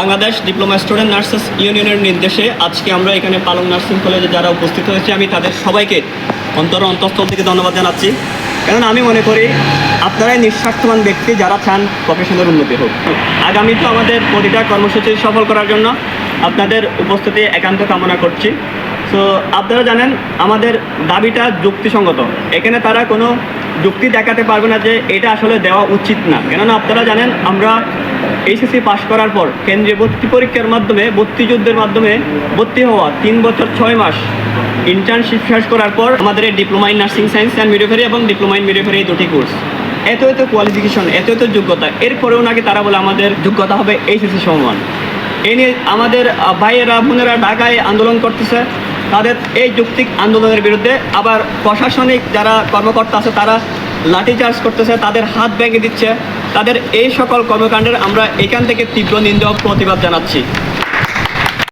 Bangladesh diploma student nurses ইউনিয়নের নির্দেশে আজকে আমরা এখানে পালং নার্সিং কলেজে যারা উপস্থিত হয়েছে, আমি তাদের সবাইকে অন্তর অন্তঃস্থল থেকে ধন্যবাদ জানাচ্ছি। কারণ আমি মনে করি আপনারাই নিঃস্বার্থবান ব্যক্তি যারা চান প্রফেশনের উন্নতি হোক। আগামী তো আমাদের প্রতিটা কর্মসূচি সফল করার জন্য আপনাদের উপস্থিতি একান্ত কামনা করছি। তো আপনারা জানেন, আমাদের দাবিটা যুক্তিসঙ্গত। এখানে তারা কোনো যুক্তি দেখাতে পারবে না যে এটা আসলে দেওয়া উচিত না। কেননা আপনারা জানেন, আমরা এইচএসসি পাশ করার পর কেন্দ্রীয় ভর্তি পরীক্ষার মাধ্যমে, ভর্তি যুদ্ধের মাধ্যমে ভর্তি হওয়া তিন বছর ছয় মাস। ইন্টার্নশিপ শেষ করার পর আমাদের diploma in nursing science and midwifery এবং ডিপ্লোমা ইন মিডিওফেরি এই দুটি কোর্স এত এত কোয়ালিফিকেশন এত এত যোগ্যতা, এরপরেও নাকি তারা বলে আমাদের যোগ্যতা হবে এইচএসসি সমান। এ নিয়ে আমাদের ভাইয়েরা, বোনেরা ঢাকায় আন্দোলন করতেছে। তাদের এই যৌক্তিক আন্দোলনের বিরুদ্ধে আবার প্রশাসনিক যারা কর্মকর্তা আছে, তারা লাঠিচার্জ করতেছে, তাদের হাত ভেঙে দিচ্ছে। তাদের এই সকল কর্মকাণ্ডের আমরা এখান থেকে তীব্র নিন্দা প্রতিবাদ জানাচ্ছি।